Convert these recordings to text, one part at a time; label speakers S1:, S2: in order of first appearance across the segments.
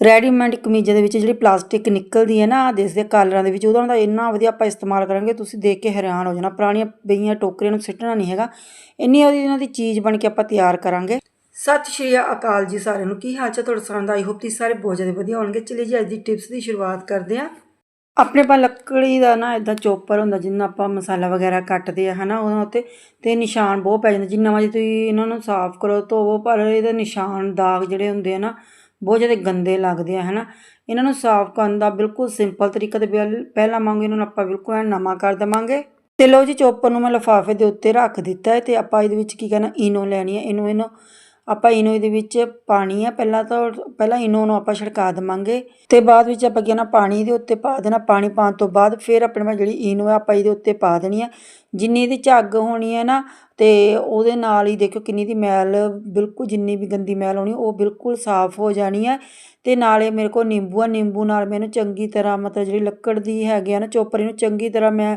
S1: Readymade ਕਮੀਜ਼ਾਂ ਦੇ ਵਿੱਚ ਜਿਹੜੀ ਪਲਾਸਟਿਕ ਨਿਕਲਦੀ ਹੈ ਨਾ, ਆਹ ਦੇਖਦੇ ਕਾਲਰਾਂ ਦੇ ਵਿੱਚ, ਉਹਦਾ ਦਾ ਇੰਨਾ ਵਧੀਆ ਆਪਾਂ ਇਸਤੇਮਾਲ ਕਰਾਂਗੇ, ਤੁਸੀਂ ਦੇਖ ਕੇ ਹੈਰਾਨ ਹੋ ਜਾਣਾ। ਪੁਰਾਣੀਆਂ ਬਈਆਂ ਟੋਕਰੀਆਂ ਨੂੰ ਸਿੱਟਣਾ ਨਹੀਂ ਹੈਗਾ। ਇੰਨੀ ਉਹਦੀ ਇਹਨਾਂ ਦੀ ਚੀਜ਼ ਬਣ ਕੇ ਆਪਾਂ ਤਿਆਰ ਕਰਾਂਗੇ। ਸਤਿ ਸ਼੍ਰੀ ਅਕਾਲ ਜੀ ਸਾਰਿਆਂ ਨੂੰ। ਕੀ ਹਾਲ ਚਾਲ ਤੁਹਾਡਾ ਸਾਰਿਆਂ ਦਾ? ਆਈ ਹੋਪ ਤੁਸੀਂ ਸਾਰੇ ਬਹੁਤ ਜ਼ਿਆਦਾ ਵਧੀਆ ਹੋਣਗੇ। ਚਲਿਏ ਜੀ, ਅੱਜ ਦੀ ਟਿਪਸ ਦੀ ਸ਼ੁਰੂਆਤ ਕਰਦੇ ਹਾਂ। ਆਪਣੇ ਪਾ ਲੱਕੜੀ ਦਾ ਨਾ ਇਦਾਂ ਚੋਪਰ ਹੁੰਦਾ, ਜਿੰਨਾ ਆਪਾਂ ਮਸਾਲਾ ਵਗੈਰਾ ਕੱਟਦੇ ਆ ਹਨਾ ਉਹਨਾਂ ਉੱਤੇ ਤੇ ਨਿਸ਼ਾਨ ਬਹੁਤ ਪੈ ਜਾਂਦੇ। ਜਿੰਨਾ ਵਾਰ ਤੁਸੀਂ ਇਹਨਾਂ ਨੂੰ ਸਾਫ਼ ਕਰੋ, ਧੋਵੋ, ਪਰ ਇਹਦੇ ਨਿਸ਼ਾਨ ਦਾਗ ਜਿਹੜੇ ਹੁੰਦੇ ਆ ਨਾ ਬਹੁਤ ਜ਼ਿਆਦਾ ਗੰਦੇ ਲੱਗਦੇ ਆ, ਹਨਾ? ਇਹਨਾਂ ਨੂੰ ਸਾਫ਼ ਕਰਨ ਦਾ ਬਿਲਕੁਲ ਸਿੰਪਲ ਤਰੀਕਾ ਤੇ ਪਹਿਲ- ਪਹਿਲਾਂ ਵਾਂਗੂ ਇਹਨਾਂ ਨੂੰ ਆਪਾਂ ਬਿਲਕੁਲ ਨਵਾਂ ਕਰ ਦੇਵਾਂਗੇ। ਤੇ ਲਓ ਜੀ, ਚੋਪਰ ਨੂੰ ਮੈਂ ਲਿਫਾਫੇ ਦੇ ਉੱਤੇ ਰੱਖ ਦਿੱਤਾ ਹੈ ਤੇ ਆਪਾਂ ਇਹਦੇ ਵਿੱਚ ਕੀ ਕਰਨਾ ਇਨੋ ਲੈਣੀ ਹੈ, ਇਹਨੂੰ ਇਹਨੂੰ ਆਪਾਂ ਇਨੋ ਦੇ ਵਿੱਚ ਪਾਣੀ ਆ, ਪਹਿਲਾਂ ਤਾਂ ਪਹਿਲਾਂ ਇਨੋ ਨੂੰ ਆਪਾਂ ਛਿੜਕਾ ਦੇਵਾਂਗੇ, ਤੇ ਬਾਅਦ ਵਿੱਚ ਆਪਾਂ ਕੀ ਨਾ ਪਾਣੀ ਦੇ ਉੱਤੇ ਪਾ ਦੇਣਾ, ਪਾਣੀ ਪਾਉਣ ਤੋਂ ਬਾਅਦ ਫਿਰ ਆਪਣੇ ਮੈਂ ਜਿਹੜੀ ਇਨੋ ਹੈ ਆਪਾਂ ਇਹਦੇ ਉੱਤੇ ਪਾ ਦੇਣੀ ਹੈ ਜਿੰਨੀ ਦੀ ਝੱਗ ਹੋਣੀ ਹੈ ਨਾ, ਤੇ ਉਹਦੇ ਨਾਲ ਹੀ ਦੇਖੋ ਕਿੰਨੀ ਦੀ ਮੈਲ, ਬਿਲਕੁਲ ਜਿੰਨੀ ਵੀ ਗੰਦੀ ਮੈਲ ਹੋਣੀ, ਉਹ ਬਿਲਕੁਲ ਸਾਫ਼ ਹੋ ਜਾਣੀ ਹੈ ਤੇ ਨਾਲੇ ਮੇਰੇ ਕੋਲ ਨਿੰਬੂ ਆ, ਨਿੰਬੂ ਨਾਲ ਮੈਂ ਇਹਨੂੰ ਚੰਗੀ ਤਰ੍ਹਾਂ ਮਤਲਬ ਜਿਹੜੀ ਲੱਕੜ ਦੀ ਹੈਗੀ ਆ ਨਾ ਚੋਪਰ, ਇਹਨੂੰ ਚੰਗੀ ਤਰ੍ਹਾਂ ਮੈਂ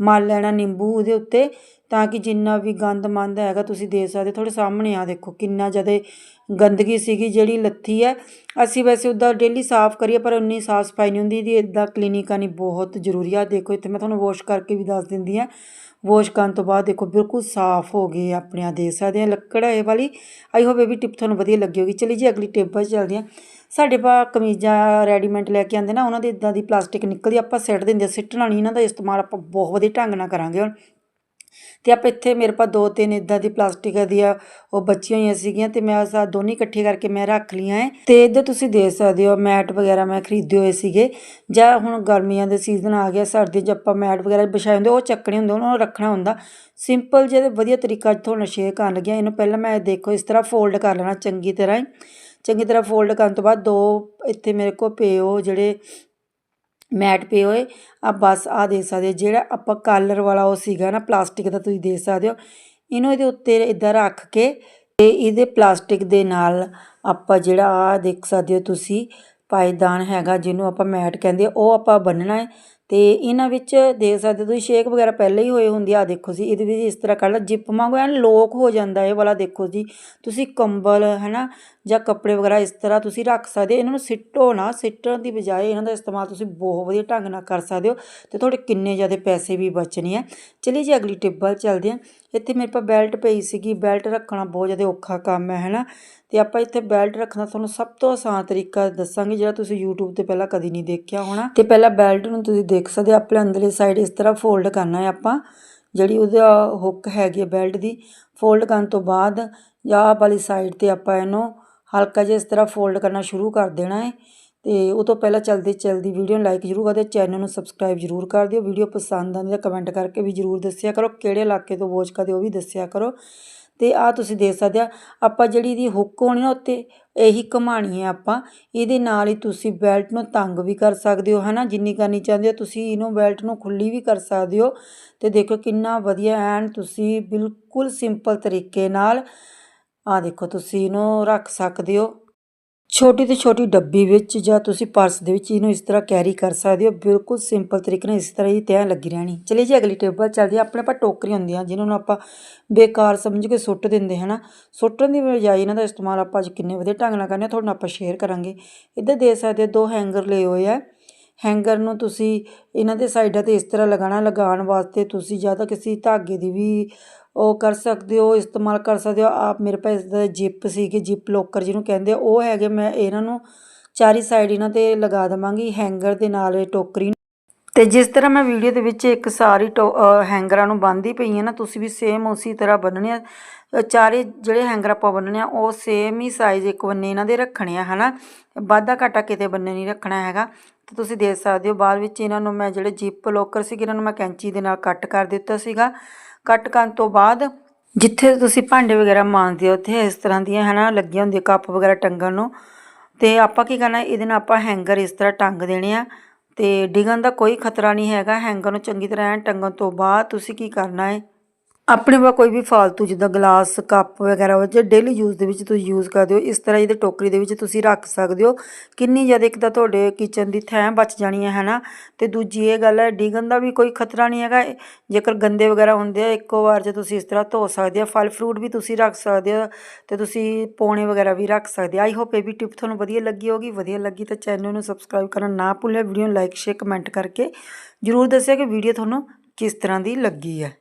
S1: ਮਲ ਲੈਣਾ ਨਿੰਬੂ ਉਹਦੇ ਉੱਤੇ ਤਾਂ ਕਿ ਜਿੰਨਾ ਵੀ ਗੰਦ ਮੰਦ ਹੈਗਾ ਤੁਸੀਂ ਦੇ ਸਕਦੇ ਤੁਹਾਡੇ ਸਾਹਮਣੇ ਆ ਦੇਖੋ, ਕਿੰਨਾ ਜ਼ਿਆਦਾ ਗੰਦਗੀ ਸੀਗੀ ਜਿਹੜੀ ਲੱਥੀ ਹੈ। ਅਸੀਂ ਵੈਸੇ ਉੱਦਾਂ ਡੇਲੀ ਸਾਫ਼ ਕਰੀਏ, ਪਰ ਉਨੀ ਸਾਫ਼ ਸਫ਼ਾਈ ਨਹੀਂ ਹੁੰਦੀ। ਇਹਦੀ ਇਦਾਂ ਕਲੀਨਿਕ ਕਰਨੀ ਬਹੁਤ ਜ਼ਰੂਰੀ ਆ। ਦੇਖੋ, ਇੱਥੇ ਮੈਂ ਤੁਹਾਨੂੰ ਵਾਸ਼ ਕਰਕੇ ਵੀ ਦੱਸ ਦਿੰਦੀ ਹਾਂ। ਵਾਸ਼ ਕਰਨ ਤੋਂ ਬਾਅਦ ਦੇਖੋ, ਬਿਲਕੁਲ ਸਾਫ਼ ਹੋ ਗਏ ਆਪਣੇ ਆ ਦੇਖ ਸਕਦੇ ਆ ਲੱਕੜ ਇਹ ਵਾਲੀ। ਆਈ ਹੋਪ ਇਹ ਵੀ ਟਿਪ ਤੁਹਾਨੂੰ ਵਧੀਆ ਲੱਗੀ ਹੋਗੀ ਚਲੀ ਜੀ, ਅਗਲੀ ਟਿਪ 'ਚ ਚੱਲਦੇ ਹਾਂ। ਸਾਡੇ ਪਾ ਕਮੀਜ਼ਾਂ ਰੈਡੀਮੇਡ ਲੈ ਕੇ ਆਉਂਦੇ ਨਾ, ਉਹਨਾਂ ਦੀ ਇਦਾਂ ਦੀ ਪਲਾਸਟਿਕ ਨਿਕਲਦੀ ਆਪਾਂ ਸਿੱਟ ਦਿੰਦੇ ਸਿੱਟਣਾ ਨਹੀਂ ਇਹਨਾਂ ਦਾ ਇਸਤੇਮਾਲ ਆਪਾਂ ਬਹੁਤ ਵਧੀਆ ਢੰਗ ਨਾਲ ਕਰਾਂਗੇ ਹੁਣ। ਤੇ ਆਪਾਂ ਇੱਥੇ ਮੇਰੇ ਪਾ ਦੋ ਤਿੰਨ ਇਦਾਂ ਦੀ ਪਲਾਸਟਿਕ ਦੀਆਂ ਉਹ ਬੱਚੀਆਂ ਹੋਈਆਂ ਸੀਗੀਆਂ ਤੇ ਮੈਂ ਸਾ ਦੋਨੇ ਇਕੱਠੇ ਕਰਕੇ ਮੈਂ ਰੱਖ ਲੀਆਂ ਹੈ ਤੇ ਇੱਧਰ ਤੁਸੀਂ ਦੇਖ ਸਕਦੇ ਹੋ ਮੈਟ ਵਗੈਰਾ ਮੈਂ ਖਰੀਦੇ ਹੋਏ ਸੀਗੇ। ਜਾਂ ਹੁਣ ਗਰਮੀਆਂ ਦੇ ਸੀਜ਼ਨ ਆ ਗਿਆ, ਸਰਦੀ 'ਚ ਆਪਾਂ ਮੈਟ ਵਗੈਰਾ ਵਿਛਾਏ ਹੁੰਦੇ, ਉਹ ਚੱਕਣੇ ਹੁੰਦੇ, ਉਹਨਾਂ ਨੂੰ ਰੱਖਣਾ ਹੁੰਦਾ। ਸਿੰਪਲ ਜਿਹੇ ਵਧੀਆ ਤਰੀਕਾ ਅੱਜ ਤੁਹਾਨੂੰ ਸ਼ੇਅਰ ਕਰਨ ਲੱਗਿਆ, ਇਹਨੂੰ ਪਹਿਲਾਂ ਮੈਂ ਦੇਖੋ ਇਸ ਤਰ੍ਹਾਂ ਫੋਲਡ ਕਰ ਲੈਣਾ ਚੰਗੀ ਤਰ੍ਹਾਂ ਹੀ। ਚੰਗੀ ਤਰ੍ਹਾਂ ਫੋਲਡ ਕਰਨ ਤੋਂ ਬਾਅਦ ਦੋ ਇੱਥੇ ਮੇਰੇ ਕੋਲ ਪਏ ਉਹ ਜਿਹੜੇ ਮੈਟ ਪਏ ਹੋਏ। ਆ ਬਸ ਆ ਦੇ ਸਕਦੇ ਹੋ। ਜਿਹੜਾ ਆਪਾਂ ਕਾਲਰ ਵਾਲਾ ਉਹ ਸੀਗਾ ਨਾ ਪਲਾਸਟਿਕ ਦਾ ਤੁਸੀਂ ਦੇ ਸਕਦੇ ਹੋ। ਇਹਨੂੰ ਇਹਦੇ ਉੱਤੇ ਇਦਾਂ ਰੱਖ ਕੇ ਤੇ ਇਹਦੇ ਪਲਾਸਟਿਕ ਦੇ ਨਾਲ ਆਪਾਂ ਜਿਹੜਾ ਆ ਦੇਖ ਸਕਦੇ ਹੋ ਤੁਸੀਂ ਪਾਇਦਾਨ ਹੈਗਾ ਜਿਹਨੂੰ ਆਪਾਂ ਮੈਟ ਕਹਿੰਦੇ ਉਹ ਆਪਾਂ ਬੰਨਣਾ ਹੈ। ਅਤੇ ਇਹਨਾਂ ਵਿੱਚ ਦੇਖ ਸਕਦੇ ਹੋ ਤੁਸੀਂ, ਸ਼ੇਕ ਵਗੈਰਾ ਪਹਿਲਾਂ ਹੀ ਹੋਏ ਹੁੰਦੇ ਆ, ਆਹ ਦੇਖੋ ਜੀ, ਇਹਦੇ ਵਿੱਚ ਇਸ ਤਰ੍ਹਾਂ ਕੱਢ ਲਾ ਜਿੱਪ ਵਾਂਗੂ ਐਨ ਲੋਕ ਹੋ ਜਾਂਦਾ ਇਹ ਵਾਲਾ ਦੇਖੋ ਜੀ। ਤੁਸੀਂ ਕੰਬਲ ਹੈ ਨਾ ਜਾਂ ਕੱਪੜੇ ਵਗੈਰਾ ਇਸ ਤਰ੍ਹਾਂ ਤੁਸੀਂ ਰੱਖ ਸਕਦੇ ਇਹਨਾਂ ਨੂੰ ਸਿੱਟੋ ਨਾ, ਸਿੱਟਣ ਦੀ ਬਜਾਏ ਇਹਨਾਂ ਦਾ ਇਸਤੇਮਾਲ ਤੁਸੀਂ ਬਹੁਤ ਵਧੀਆ ਢੰਗ ਨਾਲ ਕਰ ਸਕਦੇ ਹੋ ਤੇ ਤੁਹਾਡੇ ਕਿੰਨੇ ਜ਼ਿਆਦਾ ਪੈਸੇ ਵੀ ਬਚਣੇ ਆ। ਚਲਿਏ ਜੀ, ਅਗਲੀ ਟਿਪ ਚੱਲਦੇ ਹਾਂ ਇੱਥੇ ਮੇਰੇ ਪਾ ਬੈਲਟ ਪਈ ਸੀਗੀ, ਬੈਲਟ ਰੱਖਣਾ ਬਹੁਤ ਜ਼ਿਆਦਾ ਔਖਾ ਕੰਮ ਹੈ ਹੈ ਨਾ ਅਤੇ ਆਪਾਂ ਇੱਥੇ ਬੈਲਟ ਰੱਖਣਾ, ਤੁਹਾਨੂੰ ਸਭ ਤੋਂ ਆਸਾਨ ਤਰੀਕਾ ਦੱਸਾਂਗੇ ਜਿਹੜਾ ਤੁਸੀਂ YouTube ਤੇ ਪਹਿਲਾਂ ਕਦੀ ਨਹੀਂ ਦੇਖਿਆ ਹੋਣਾ। ਤੇ ਪਹਿਲਾਂ ਬੈਲਟ ਨੂੰ ਤੁਸੀਂ ਦੇਖ ਸਕਦੇ ਆਪਣੇ ਅੰਦਰਲੀ ਸਾਈਡ ਇਸ ਤਰ੍ਹਾਂ ਫੋਲਡ ਕਰਨਾ ਹੈ ਆਪਾਂ, ਜਿਹੜੀ ਉਹਦਾ ਹੁੱਕ ਹੈਗੀ ਹੈ ਬੈਲਟ ਦੀ ਫੋਲਡ ਕਰਨ ਤੋਂ ਬਾਅਦ ਜਾਂ ਆਹ ਵਾਲੀ ਸਾਈਡ ਤੇ ਆਪਾਂ ਇਹਨੂੰ ਹਲਕਾ ਜਿਹਾ ਇਸ ਤਰ੍ਹਾਂ ਫੋਲਡ ਕਰਨਾ ਸ਼ੁਰੂ ਕਰ ਦੇਣਾ ਹੈ। ਤੇ ਉਹ ਤੋਂ ਪਹਿਲਾਂ ਚਲਦੀ ਚਲਦੀ ਵੀਡੀਓ ਨੂੰ ਲਾਈਕ ਜ਼ਰੂਰ ਕਰ ਦਿਓ ਚੈਨਲ ਨੂੰ ਸਬਸਕ੍ਰਾਈਬ ਜ਼ਰੂਰ ਕਰ ਦਿਓ। ਵੀਡੀਓ ਪਸੰਦ ਆਉਂਦੀ ਤਾਂ ਕਮੈਂਟ ਕਰਕੇ ਵੀ ਜ਼ਰੂਰ ਦੱਸਿਆ ਕਰੋ, ਕਿਹੜੇ ਇਲਾਕੇ ਤੋਂ ਵਾਚ ਕਰਦੇ ਉਹ ਵੀ ਦੱਸਿਆ ਕਰੋ। ਅਤੇ ਆਹ ਤੁਸੀਂ ਦੇਖ ਸਕਦੇ ਆ, ਆਪਾਂ ਜਿਹੜੀ ਇਹਦੀ ਹੁੱਕ ਹੋਣੀ ਨਾ ਉੱਤੇ, ਇਹੀ ਘਮਾਣੀ ਹੈ ਆਪਾਂ। ਇਹਦੇ ਨਾਲ ਹੀ ਤੁਸੀਂ ਬੈਲਟ ਨੂੰ ਤੰਗ ਵੀ ਕਰ ਸਕਦੇ ਹੋ, ਹਨਾ? ਜਿੰਨੀ ਕਰਨੀ ਚਾਹੁੰਦੇ ਹੋ, ਤੁਸੀਂ ਇਹਨੂੰ ਬੈਲਟ ਨੂੰ ਖੁੱਲੀ ਵੀ ਕਰ ਸਕਦੇ ਹੋ। ਤੇ ਦੇਖੋ ਕਿੰਨਾ ਵਧੀਆ ਐਨ ਤੁਸੀਂ ਬਿਲਕੁਲ ਸਿੰਪਲ ਤਰੀਕੇ ਨਾਲ ਆ ਦੇਖੋ ਤੁਸੀਂ ਇਹਨੂੰ ਰੱਖ ਸਕਦੇ ਹੋ। ਛੋਟੀ ਤੋਂ ਛੋਟੀ ਡੱਬੀ ਵਿੱਚ ਜਾਂ ਤੁਸੀਂ ਪਰਸ ਦੇ ਵਿੱਚ ਇਹਨੂੰ ਇਸ ਤਰ੍ਹਾਂ ਕੈਰੀ ਕਰ ਸਕਦੇ ਹੋ। ਬਿਲਕੁਲ ਸਿੰਪਲ ਤਰੀਕੇ ਨਾਲ ਇਸ ਤਰ੍ਹਾਂ ਹੀ ਤੈਅ ਲੱਗੀ ਰਹਿਣੀ। ਚਲਿਏ ਜੀ, ਅਗਲੀ ਟੇਬਲ ਚੱਲਦੀ ਹਾਂ। ਆਪਣੇ ਪਾ ਟੋਕਰੀਆਂ ਹੁੰਦੀਆਂ ਜਿਨ੍ਹਾਂ ਨੂੰ ਆਪਾਂ ਬੇਕਾਰ ਸਮਝ ਕੇ ਸੁੱਟ ਦਿੰਦੇ, ਹਨਾ? ਸੁੱਟਣ ਦੀ ਬਜਾਏ ਇਹਨਾਂ ਦਾ ਇਸਤੇਮਾਲ ਆਪਾਂ ਅੱਜ ਕਿੰਨੇ ਵਧੀਆ ਢੰਗ ਨਾਲ ਕਰਨੇ ਆ। ਤੁਹਾਡੇ ਨਾਲ ਆਪਾਂ ਸ਼ੇਅਰ ਕਰਾਂਗੇ। ਇੱਧਰ ਦੇ ਸਕਦੇ ਹੋ, ਦੋ ਹੈਂਗਰ ਲਏ ਹੋਏ ਆ। ਹੈਂਗਰ ਨੂੰ ਤੁਸੀਂ ਇਹਨਾਂ ਦੇ ਸਾਈਡਾਂ ਤੇ ਇਸ ਤਰ੍ਹਾਂ ਲਗਾਉਣਾ। ਲਗਾਉਣ ਵਾਸਤੇ ਤੁਸੀਂ ਜਾਂ ਤਾਂ ਕਿਸੇ ਧਾਗੇ ਦੀ ਵੀ ਉਹ ਕਰ ਸਕਦੇ ਹੋ, ਇਸਤੇਮਾਲ ਕਰ ਸਕਦੇ ਹੋ। ਆਪ ਮੇਰੇ ਪਾਸ ਦਾ ਜਿਪ ਸੀਗੇ, ਜਿਪ ਲੋਕਰ ਜਿਹਨੂੰ ਕਹਿੰਦੇ ਆ, ਉਹ ਹੈਗੇ, ਮੈਂ ਇਹਨਾਂ ਨੂੰ ਚਾਰੀ ਸਾਈਡ ਇਹਨਾਂ ਤੇ ਲਗਾ ਦੇਵਾਂਗੀ ਹੈਂਗਰ ਦੇ ਨਾਲ ਇਹ ਟੋਕਰੀ ਨੂੰ। ਤੇ ਜਿਸ ਤਰ੍ਹਾਂ ਮੈਂ ਵੀਡੀਓ ਦੇ ਵਿੱਚ ਇੱਕ ਸਾਰੀ ਟੋ- ਹੈਂਗਰਾਂ ਨੂੰ ਬੰਨਦੀ ਪਈ ਹਾਂ ਨਾ, ਤੁਸੀਂ ਵੀ ਸੇਮ ਉਸੇ ਤਰ੍ਹਾਂ ਬੰਨਣੇ ਆ। ਚਾਰੇ ਜਿਹੜੇ ਹੈਂਗਰ ਆਪਾਂ ਬੰਨਣੇ ਆ, ਉਹ ਸੇਮ ਹੀ ਸਾਈਜ਼ ਇੱਕ ਬੰਨੇ ਇਹਨਾਂ ਦੇ ਰੱਖਣੇ ਆ, ਹਨਾ? ਵਾਧਾ ਘਾਟਾ ਕਿਤੇ ਬੰਨੇ ਨਹੀਂ ਰੱਖਣਾ ਹੈਗਾ। ਤੇ ਤੁਸੀਂ ਦੇਖ ਸਕਦੇ ਹੋ ਬਾਅਦ ਵਿੱਚ ਇਹਨਾਂ ਨੂੰ ਮੈਂ ਜਿਹੜੇ ਜਿਪ ਲੋਕਰ ਸੀਗੇ, ਇਹਨਾਂ ਨੂੰ ਮੈਂ ਕੈਂਚੀ ਦੇ ਨਾਲ ਕੱਟ ਕਰ ਦਿੱਤਾ ਸੀਗਾ। ਕੱਟ ਕਰਨ ਤੋਂ ਬਾਅਦ ਜਿੱਥੇ ਤੁਸੀਂ ਭਾਂਡੇ ਵਗੈਰਾ ਮਾਂਜਦੇ ਹੋ, ਉੱਥੇ ਇਸ ਤਰ੍ਹਾਂ ਦੀਆਂ ਹਨਾ ਲੱਗੀਆਂ ਹੁੰਦੀਆਂ ਕੱਪ ਵਗੈਰਾ ਟੰਗਣ ਨੂੰ। ਤੇ ਆਪਾਂ ਕੀ ਕਰਨਾ, ਇਹਦੇ ਨਾਲ ਆਪਾਂ ਹੈਂਗਰ ਇਸ ਤਰ੍ਹਾਂ ਟੰਗ ਦੇਣੇ ਆ। ਤੇ ਡਿੱਗਣ ਦਾ ਕੋਈ ਖਤਰਾ ਨਹੀਂ ਹੈਗਾ ਹੈਂਗਰ ਨੂੰ ਚੰਗੀ ਤਰ੍ਹਾਂ ਐਂ ਟੰਗਣ ਤੋਂ ਬਾਅਦ ਤੁਸੀਂ ਕੀ ਕਰਨਾ ਹੈ ਆਪਣੇ ਵਾ ਕੋਈ ਵੀ ਫਾਲਤੂ ਜਿੱਦਾਂ ਗਲਾਸ, ਕੱਪ ਵਗੈਰਾ ਹੋ ਜੇ ਡੇਲੀ ਯੂਜ਼ ਦੇ ਵਿੱਚ ਤੁਸੀਂ ਯੂਜ਼ ਕਰਦੇ ਹੋ, ਇਸ ਤਰ੍ਹਾਂ ਇਹਦੇ ਟੋਕਰੀ ਦੇ ਵਿੱਚ ਤੁਸੀਂ ਰੱਖ ਸਕਦੇ ਹੋ। ਕਿੰਨੀ ਜ਼ਿਆਦਾ ਇੱਕ ਤਾਂ ਤੁਹਾਡੇ ਕਿਚਨ ਦੀ ਥੈਂ ਬਚ ਜਾਣੀ ਹੈ, ਹਨਾ? ਤੇ ਦੂਜੀ ਇਹ ਗੱਲ ਹੈ ਡਿਗਨ ਦਾ ਵੀ ਕੋਈ ਖਤਰਾ ਨਹੀਂ ਹੈਗਾ। ਜੇਕਰ ਗੰਦੇ ਵਗੈਰਾ ਹੁੰਦੇ ਆ, ਇੱਕੋ ਵਾਰ ਜੇ ਤੁਸੀਂ ਇਸ ਤਰ੍ਹਾਂ ਧੋ ਸਕਦੇ ਹੋ, ਫਲ ਫਰੂਟ ਵੀ ਤੁਸੀਂ ਰੱਖ ਸਕਦੇ ਹੋ ਤੇ ਤੁਸੀਂ ਪੌਣੇ ਵਗੈਰਾ ਵੀ ਰੱਖ ਸਕਦੇ ਆਈ ਹੋਪ ਇਹ ਵੀ ਟਿਪ ਤੁਹਾਨੂੰ ਵਧੀਆ ਲੱਗੀ ਹੋਗੀ ਵਧੀਆ ਲੱਗੀ ਤਾਂ ਚੈਨਲ ਨੂੰ ਸਬਸਕ੍ਰਾਈਬ ਕਰਨਾ ਨਾ ਭੁੱਲਿਓ ਵੀਡੀਓ ਨੂੰ ਲਾਈਕ ਸ਼ੇਅਰ ਕਮੈਂਟ ਕਰਕੇ ਜਰੂਰ ਦੱਸਿਓ ਕਿ ਵੀਡੀਓ ਤੁਹਾਨੂੰ ਕਿਸ ਤਰ੍ਹਾਂ ਦੀ ਲੱਗੀ ਹੈ।